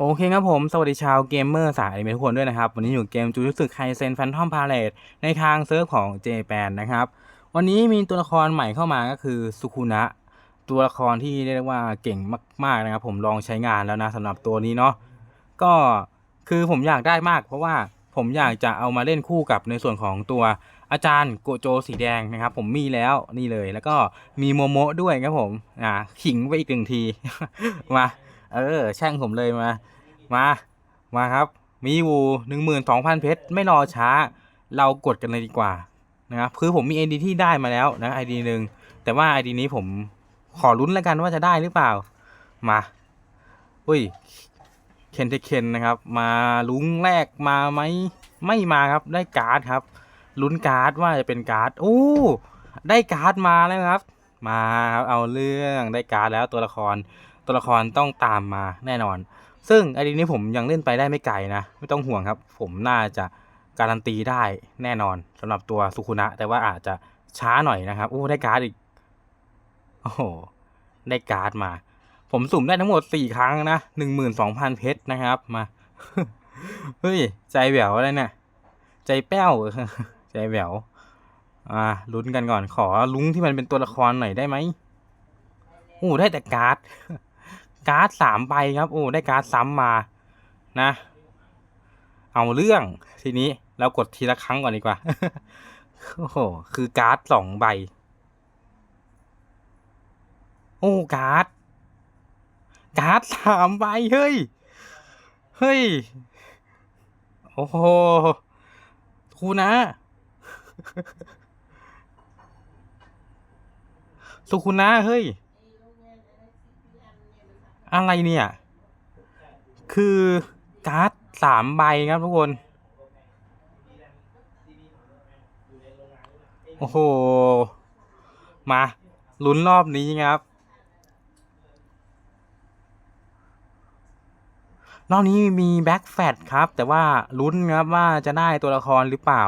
โอเคครับผม สวัสดีชาวเกมเมอร์สายอนิเมะทุกคนด้วยนะครับ วันนี้อยู่เกมจูรุสึไคเซนแฟนทอมพาเลตในทางเซิร์ฟของเจแปนนะครับ วันนี้มีตัวละครใหม่เข้ามาก็คือสุคุนะ ตัวละครที่เรียกว่าเก่งมาก ๆนะครับ ผมลองใช้งานแล้วนะสำหรับตัวนี้เนาะก็คือผมอยากได้มาก เพราะว่าผมอยากจะเอามาเล่นคู่กับในส่วนของตัวอาจารย์โกโจสีแดงนะครับ ผมมีแล้วนี่เลย แล้วก็มีโมโมะด้วยครับผมอ่าขิงไปอีกหนึ่งทีมา เออ แช่งผมเลยมา มา มาครับ มีอยู่หนึ่งหมื่นสองพันเพชร ไม่รอช้า เรากดกันเลยดีกว่า นะครับ คือผมมีไอดีที่ได้มาแล้วนะไอดีหนึ่ง แต่ว่าไอดีนี้ผมขอลุ้นแล้วกันว่าจะได้หรือเปล่า มา อุ้ย เคนเทเคนนะครับ มาลุ้งแรกมาไหม ไม่มาครับ ได้การ์ดครับ ลุ้นการ์ดว่าจะเป็นการ์ด โอ้ ได้การ์ดมาแล้วครับ มาครับ เอาเรื่อง ได้การ์ดแล้วตัวละคร ตัวละครต้องตามมาแน่นอน ซึ่งไอดีนี้ผมยังเล่นไปได้ไม่ไกลนะ ไม่ต้องห่วงครับ ผมน่าจะการันตีได้แน่นอนสำหรับตัวสุคุนะ แต่ว่าอาจจะช้าหน่อยนะครับโอ้ได้การ์ดอีกโอ้โหได้การ์ดมา ผมสุ่มได้ทั้งหมดสี่ครั้งนะหนึ่งหมื่นสองพันเพชรนะครับมาเฮ้ยใจแหววอะไรเนี่ยใจแป้วใจแหววอ่าลุ้นกันก่อนขอลุ้งที่มันเป็นตัวละครหน่อยได้ไหมโอ้ได้แต่การ์ด การ์ดสามใบครับโอ้ได้การ์ดซ้ำมานะ เอาเรื่องทีนี้เรากดทีละครั้งก่อนดีกว่าโอ้โหคือการ์ดสองใบ โอ้การ์ดการ์ดสามใบเฮ้ยเฮ้ยโอ้โหครูนะสุคุณนะเฮ้ย อะไรเนี่ย คือการ์ดสามใบครับทุกคน โอ้โห มาลุ้นรอบนี้ครับ รอบนี้มีแบ็กแฟตครับ แต่ว่าลุ้นครับว่าจะได้ตัวละครหรือเปล่า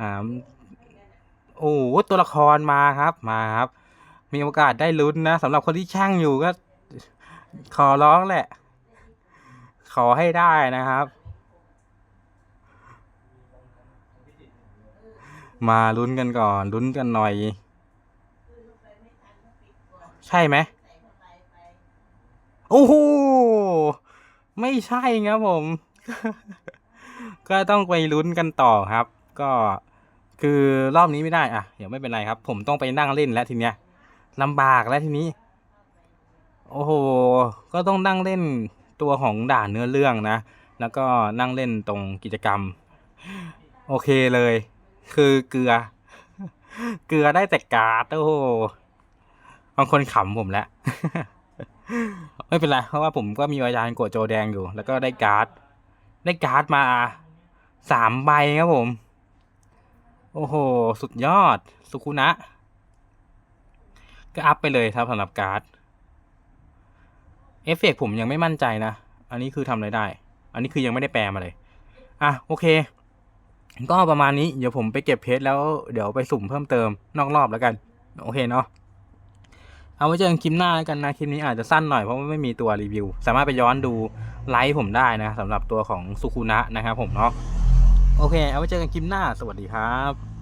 อ่าโอ้ตัวละครมาครับมาครับ มีโอกาสได้ลุ้นนะสำหรับคนที่ช่างอยู่ก็ ขอร้องแหละ ขอให้ได้นะครับ มาลุ้นกันก่อนลุ้นกันหน่อย ใช่ไหมโอ้โหไม่ใช่ครับผม ก็ต้องไปลุ้นกันต่อครับ ก็คือรอบนี้ไม่ได้อะเดี๋ยวไม่เป็นไรครับ ผมต้องไปนั่งเล่นแล้วทีเนี้ย ลำบากแล้วทีนี้ โอ้โห ก็ต้องนั่งเล่นตัวของด่านเนื้อเรื่องนะ แล้วก็นั่งเล่นตรงกิจกรรม โอเคเลย คือเกลือ เกลือได้แต่การ์ดโอ้โหบางคนขำผมแล้วไม่เป็นไร เพราะว่าผมก็มีวิญญาณโกดโจแดงอยู่ แล้วก็ได้การ์ด ได้การ์ดมาสามใบครับผม โอ้โห สุดยอด สุคุนะ ก็อัพไปเลยครับสำหรับการ์ดเอฟเฟกต์ผมยังไม่มั่นใจนะ อันนี้คือทำอะไรได้ อันนี้คือยังไม่ได้แปลมาเลย อะโอเค ก็ประมาณนี้เดี๋ยวผมไปเก็บเพชรแล้วเดี๋ยวไปสุ่มเพิ่มเติมนอกรอบแล้วกัน โอเคเนาะเอาไว้เจอกันคลิปหน้าแล้วกันนะคลิปนี้อาจจะสั้นหน่อยเพราะว่าไม่มีตัวรีวิว สามารถไปย้อนดูไลฟ์ผมได้นะสำหรับตัวของสุคุนะนะครับผมเนาะโอเค เอาไว้เจอกันคลิปหน้าสวัสดีครับ